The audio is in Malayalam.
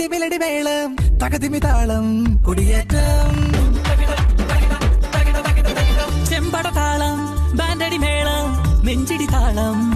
തിമിലടി മേളം തകതിമി താളം കുടിയേറ്റം. ചെമ്പട താളം ബാൻഡടി മേളം നെഞ്ചിടി താളം.